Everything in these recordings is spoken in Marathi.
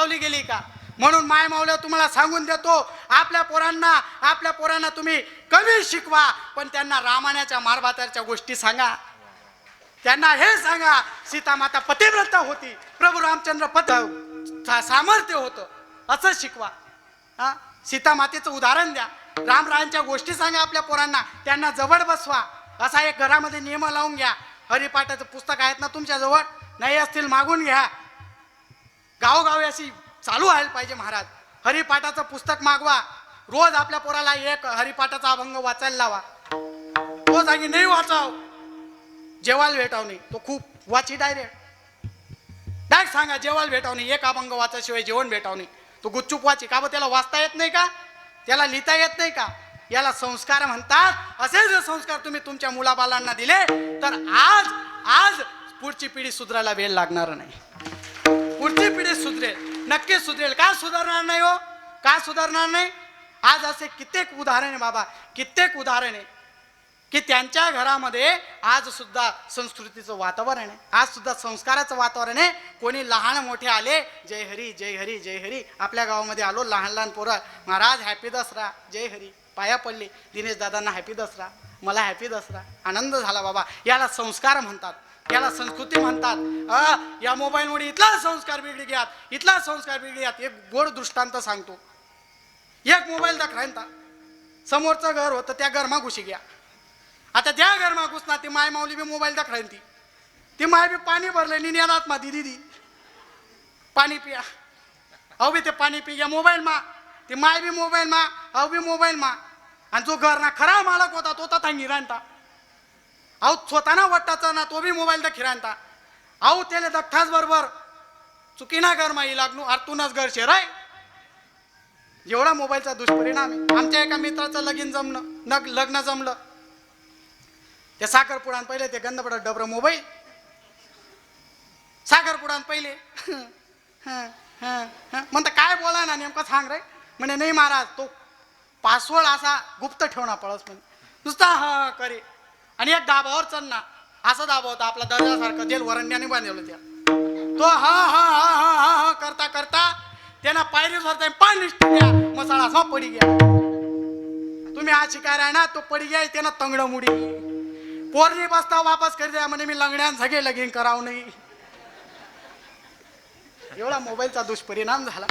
चालवली गेली का? म्हणून माय मावल्या तुम्हाला सांगून देतो आपल्या पोरांना आपल्या पोरांना तुम्ही कमी शिकवा पण त्यांना रामायणाच्या मारभाताच्या गोष्टी सांगा. त्यांना हे सांगा सीता माता पतिव्रता होती प्रभू रामचंद्र पत सामर्थ्य होतं असं शिकवा. हा? सीता मातेचं उदाहरण द्या. रामरायांच्या गोष्टी सांगा आपल्या पोरांना त्यांना जवळ बसवा. असा एक घरामध्ये नियम लावून घ्या. हरिपाठाचं पुस्तक आहेत ना तुमच्या जवळ नाही असतील मागून घ्या. गावोगावी अशी चालू व्हायला पाहिजे महाराज. हरिपाठाचं पुस्तक मागवा. रोज आपल्या पोराला एक हरिपाठाचा अभंग वाचायला लावा. तो जागी नाही वाचाव. जेवायला भेटाव नाही. तो खूप वाची डायरेक्ट डायरेक्ट सांगा जेवायला भेटाव नाही. एक अभंग वाचाशिवाय जेवण भेटाव नाही. तो गुच्चूप वाची. का त्याला वाचता येत नाही का? त्याला लिहिता येत नाही का? याला संस्कार म्हणतात. असे जर संस्कार तुम्ही तुमच्या मुलाबालांना दिले तर आज आज पुढची पिढी सुधारायला वेळ लागणार नाही. पुढची पिढी सुधरेल नक्कीच सुधरेल. का सुधारणार नाही हो? का सुधारणार नाही? आज असे कित्येक उदाहरण आहे बाबा कित्येक उदाहरण आहे की त्यांच्या घरामध्ये आज सुद्धा संस्कृतीचं वातावरण आहे. आज सुद्धा संस्काराचं वातावरण आहे. कोणी लहान मोठे आले जय हरी जय हरी जय हरी. आपल्या गावामध्ये आलो लहान लहान पोरं महाराज हॅपी दसरा जय हरी. पाया पडले. दिनेश दादांना हॅपी दसरा. मला हॅपी दसरा. आनंद झाला बाबा. याला संस्कार म्हणतात. याला संस्कृती म्हणतात. या मोबाईलमुळे इथला संस्कार बिघडी घ्यात इथला संस्कार बिघडी घ्यात एक गोड दृष्टांत सांगतो. एक मोबाईल दाखवायचा समोरचं घर होतं त्या घरमा घुशी घ्या आता त्या घरमा घुसना ती माय माऊली बी मोबाईल दाखवायन ती. ती माय बी पाणी भरलं नि नेणार मा दिदी दी. पाणी पिया. अहो बी ते पाणी पि घ्या मोबाईल मा. ती माय बी मोबाईल मा अहो बी मोबाईल मा. आणि जो घर ना खरा मालक होता तो थांगी रायता अहो स्वतःना वाटाचा ना तो बी मोबाईल तर खिरांता. अहो त्याला दख्ठाच बरोबर. चुकीना घर माई लागणू आरतूनच घर शेराय एवढा मोबाईलचा दुष्परिणाम आहे. आमच्या एका मित्राचं लगीन जमलं नग लग्न जमलं. त्या साखरपुडान पहिले ते गंधपडा डबर मोबाईल. साखरपुडान पहिले. म्हणता काय बोला ना नेमकं सांग रे. म्हणे नाही महाराज तो पासवर्ड असा गुप्त ठेवणा पळस म्हणे. नुसता हा करे. आणि एक दाबावर चल ना. असं दाबा होता आपला दर्जासारखं. जेल वरंड्याने बांधवलं त्या तो हा हा हा हा हा हा करता करता त्यांना पायरीवर जाईन पाणी निष्ठ्या मसाला असा पडी गया तुम्ही आज शिकाय ना तो पडी गया त्यांना तंगड मुडी पोरणी बसता वापस करी द्या म्हणे मी लंगड्यान झगे लगीन करावं नाही. एवढा मोबाईलचा दुष्परिणाम झाला.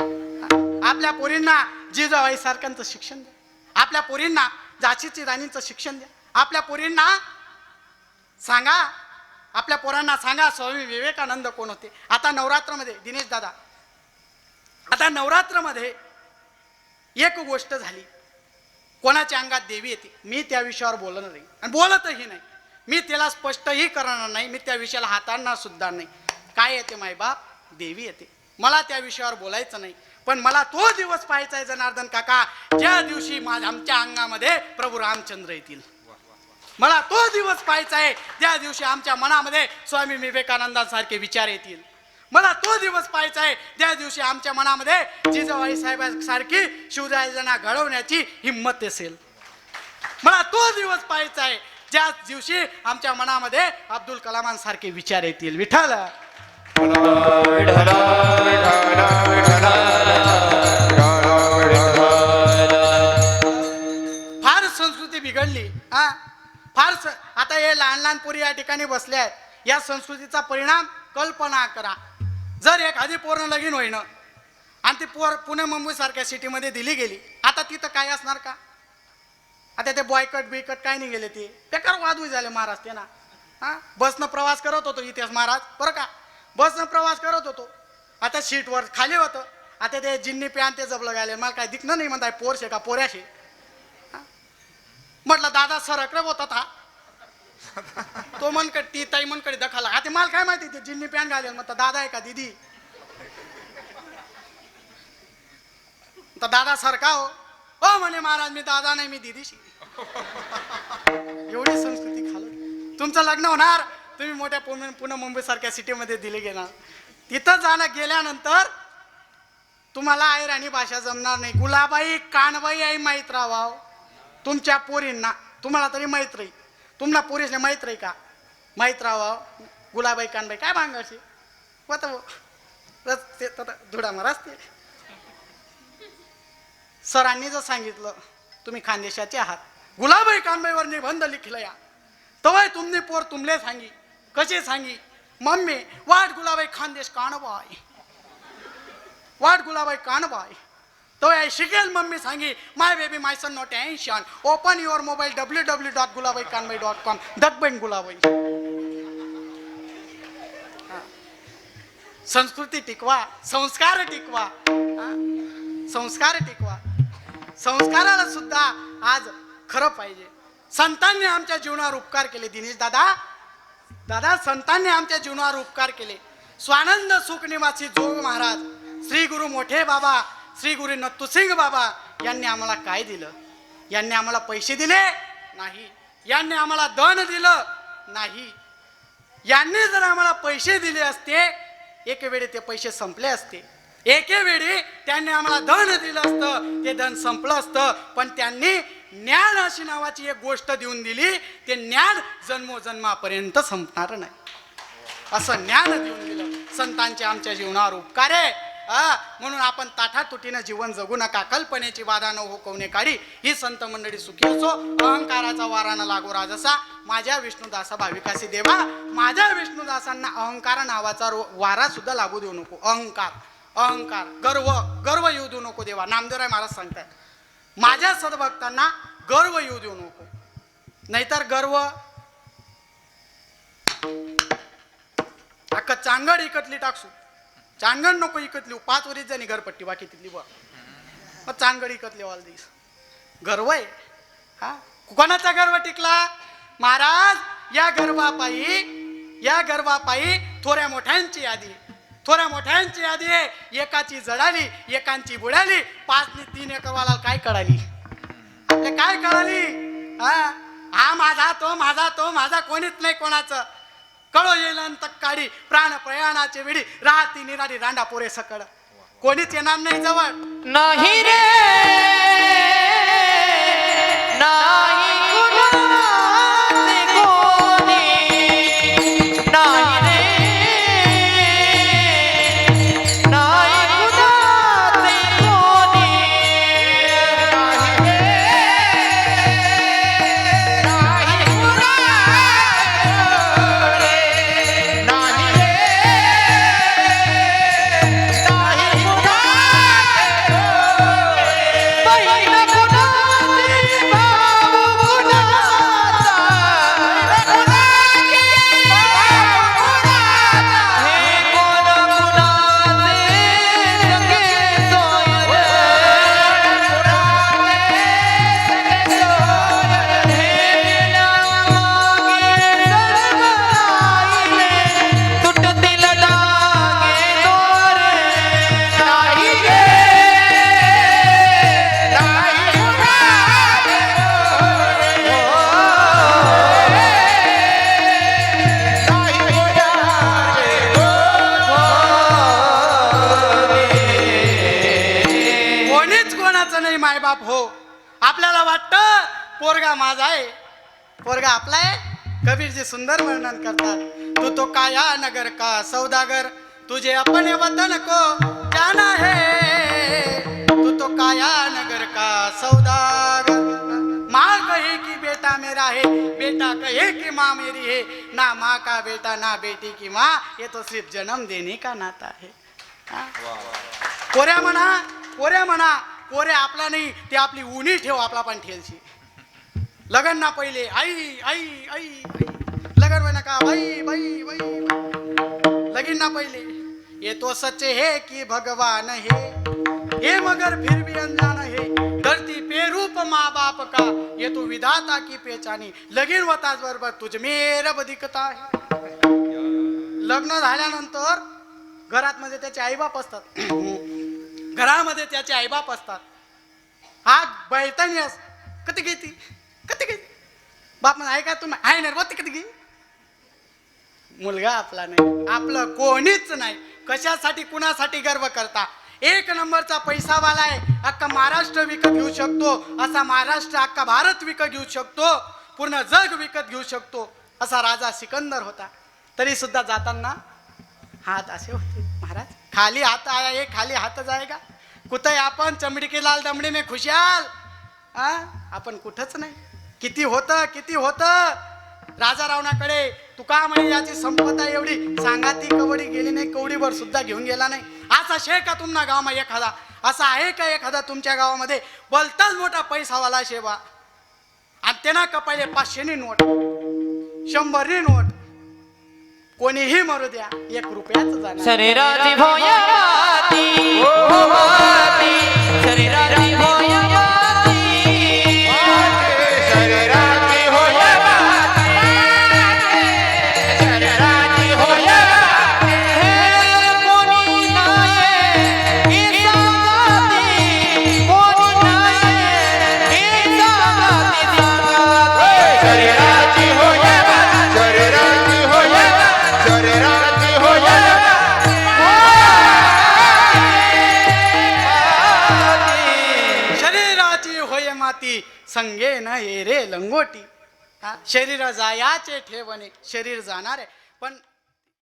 आपल्या पोरींना जिजाबाई सारख्यांचं शिक्षण द्या. आपल्या पोरींना जाचीची राणींचं शिक्षण द्या. आपल्या पोरींना सांगा. आपल्या पोरांना सांगा स्वामी विवेकानंद कोण होते? आता नवरात्रमध्ये दिनेश दादा. आता नवरात्रमध्ये एक गोष्ट झाली. कोणाच्या अंगात देवी येते? मी त्या विषयावर बोलणार नाही. आणि बोलतही नाही. मी त्याला स्पष्टही करणार नाही. मी त्या विषयाला हाताळणार सुद्धा नाही. काय येते मायबाप देवी येते. मला त्या विषयावर बोलायचं नाही. पण मला तो दिवस पाहायचा आहे जनार्दन काका. ज्या दिवशी माझ्या आमच्या अंगामध्ये प्रभू रामचंद्र येतील. मला तो दिवस पाहायचा आहे. त्या दिवशी आमच्या मनामध्ये स्वामी विवेकानंदांसारखे विचार येतील. मला तो दिवस पाहायचा आहे. त्या दिवशी आमच्या मनामध्ये जिजाबाई साहेबांसारखी शिवरायांना घडवण्याची हिंमत असेल. मला तो दिवस पाहायचा आहे. ज्या दिवशी आमच्या मनामध्ये अब्दुल कलामांसारखे विचार येतील. विठ्ठल! फार संस्कृती बिघडली हा? फार आता हे लहान लहान पोरी या ठिकाणी बसले आहेत. या संस्कृतीचा परिणाम कल्पना करा. जर एखादी पोरं लगीन होईन आणि ती पोर पुणे मुंबई सारख्या सिटीमध्ये दिली गेली आता तिथं काय असणार का? आता ते बॉयकट बिकट काय नाही गेले ते? बेकार वादवी झाले महाराज ते ना हा? बसनं प्रवास करत होतो इतिहास महाराज बरं का? बसनं प्रवास करत होतो. आता सीटवर खाली होतं. आता ते जिन्नी पॅन ते जबलं गायले मला काय दिखणं नाही म्हणताय पोरशे का पोऱ्याशे? म्हटलं दादा सरकडे होता था तो मनकड ती ताई मनकडे दखाला. आता मला काय माहिती ते जिन्नी पॅन घालेल म्हणता दादा आहे का दिदी? तर दादा सरका हो? ओ म्हणे महाराज मी दादा नाही मी दिदीशी. एवढी संस्कृती खाल तुमचं लग्न होणार. तुम्ही मोठ्या पुणे पुणे मुंबई सारख्या सिटीमध्ये दिले गेणार तिथं जाणं गेल्यानंतर तुम्हाला आयराणी भाषा जमणार नाही. गुलाबाई कानबाई आई माहीत राहावा. तुमच्या पोरींना तुम्हाला तरी माहीत राही तुम्हाला पोरीसले माहीत राही का? माहीत राहावं. गुलाबाई कानबाई काय भांगाशी होत रस्ते तर धुडा महाराज ते सरांनी जर सांगितलं तुम्ही खानदेशाचे आहात. गुलाबाई कानबाईवर निबंध लिखला या. तवय तुमने पोर तुमले सांगी. कसे सांगी? मम्मी वाट गुलाबाई खानदेश कानबाई. वाट गुलाबाई कानबाई. तो या शिकेल मम्मी सांगी my baby my son not tension open your mobile W W dot Gulabai Kanbai dot com दगबैन Gulabai संस्कृती टिकवा संस्कार टिकवा संस्कार टिकवा। संस्काराला सुद्धा आज खरं पाहिजे. संतांनी आमच्या जीवनावर उपकार केले दिनेश दादा. दादा संतांनी आमच्या जीवनावर उपकार केले. स्वानंद सुख निवासी जोग महाराज श्री गुरु मोठे बाबा श्री गुरु नत्तुसिंग बाबा यांनी आम्हाला काय दिलं? यांनी आम्हाला पैसे दिले? नाही. यांनी आम्हाला धन दिलं? नाही. यांनी जर आम्हाला पैसे दिले असते एकेवेळी ते पैसे संपले असते. एकेवेळी त्यांनी आम्हाला धन दिलं असतं. ते धन संपलं असतं. पण त्यांनी ज्ञान अशी नावाची एक गोष्ट देऊन दिली ते ज्ञान जन्मोजन्मापर्यंत संपणार नाही. असं ज्ञान देऊन दिलं. संतांचे आमच्या जीवनावर उपकार आहे. हा, म्हणून आपण ताठातुटीनं जीवन जगू नका. कल्पनेची बाधा न होकवणे काढी ही संत मंडळी सुखी असो अहंकाराचा वारा न लागो राजसा. माझ्या विष्णुदासा भाविकासी देवा माझ्या विष्णुदासांना अहंकार नावाचा वारा सुद्धा लागू देऊ नको. अहंकार अहंकार गर्व गर्व येऊ देऊ नको देवा. नामदेवराय महाराज सांगतात माझ्या सद्भक्तांना गर्व येऊ देऊ नको. नाहीतर गर्व अख्खा चांगड इकतली टाकसू चांगड नको इकत लिहू पाच वरीच जाणी घरपट्टी बाकी तिथली बा मग चांगड इकत वाल दिस गर्व आहे हा? कोणाचा गर्व टिकला? महाराज या गर्वापायी या गर्वापायी थोड्या मोठ्यांची यादी. थोड्या मोठ्यांची यादी. आहे एकाची जडाली एकांची बुडाली. पाचनी तीन एकरवाला काय कळाली? काय कळाली? हा? हा माझा तो माझा तो माझा कोणीच नाही कोणाचं. कळो येईल अंत प्राण प्रयाणाचे वेळी राहती निराडी रांडा पोरे सकळ. कोणीच येणार नाही जवळ. नाही रे. ना मायबाप हो. आपल्याला वाटतं पोरगा माझा आहे. पोरगा आपला आहे. कबीरजी सुंदर वर्णन करतात. तू तो काया नगर का सौदागर? तुझे अपने वतन को जाना है. तू तो काया नगर का सौदागर. माँ कहे कि बेटा मेरा है बेटा कहे कि माँ मेरी है. ना माँ का बेटा ना बेटी की माँ ये तो सिर्फ जन्म देने का नाता है। हाँ? पोऱ्या म्हणा पोऱ्या म्हणा पोरे आपला नाही ते आपली उनी ठेव आपला पण ठेलशी लगन ना पहिले आई आई आई लगन वय नका बाई बाई बाई. लगीन ना पहिले. ये तो सच्चे है कि भगवान है. ये मगर फिर भी अनजान है. धरती पे रूप माँ बाप का ये तो विधाता की पेचानी लगीन होताच बरोबर तुझ मेर दिखता लग्न झाल्यानंतर घरात म्हणजे त्याचे आईबाप असतात. घरामध्ये त्याचे आईबाप असतात. हा बैतानी अस कधी घेती कधी घेती बाप म्हणा ऐका तुम्ही आहे ना बघ कधी घे मुलगा आपला नाही. आपलं कोणीच नाही. कशासाठी कुणासाठी गर्व करता? एक नंबरचा पैसावाला आहे. अख्खा महाराष्ट्र विकत घेऊ शकतो. असा महाराष्ट्र अख्खा भारत विकत घेऊ शकतो. पूर्ण जग विकत घेऊ शकतो. असा राजा सिकंदर होता. तरी सुद्धा जाताना हात असे होते. खाली हात आया ये खाली हात जाएगा कुठे आपण? चमडी लाल दमडी में खुशाल. हा आपण कुठंच नाही. किती होतं किती होतं? राजा रावणाकडे तुका म्हणे याची संपदा एवढी. सांगा ती कवडी गेली नाही कवडीवर सुद्धा घेऊन गेला नाही. असा शे का तुमना गावामध्ये एखादा? असा आहे का एखादा तुमच्या गावामध्ये? बोलताच मोठा पैसावाला शेवा. आणि त्यांना कपायले पाचशेनी नोट शंभरनी नोट. कोणीही मरू द्या एक रुपयाच जाणार शरीराची हो हे कोणी नाही ही कोणी नाही ही ये रे लंगोटी. हा, शरीर जायाचे ठेवणे शरीर जाणार. आहे पण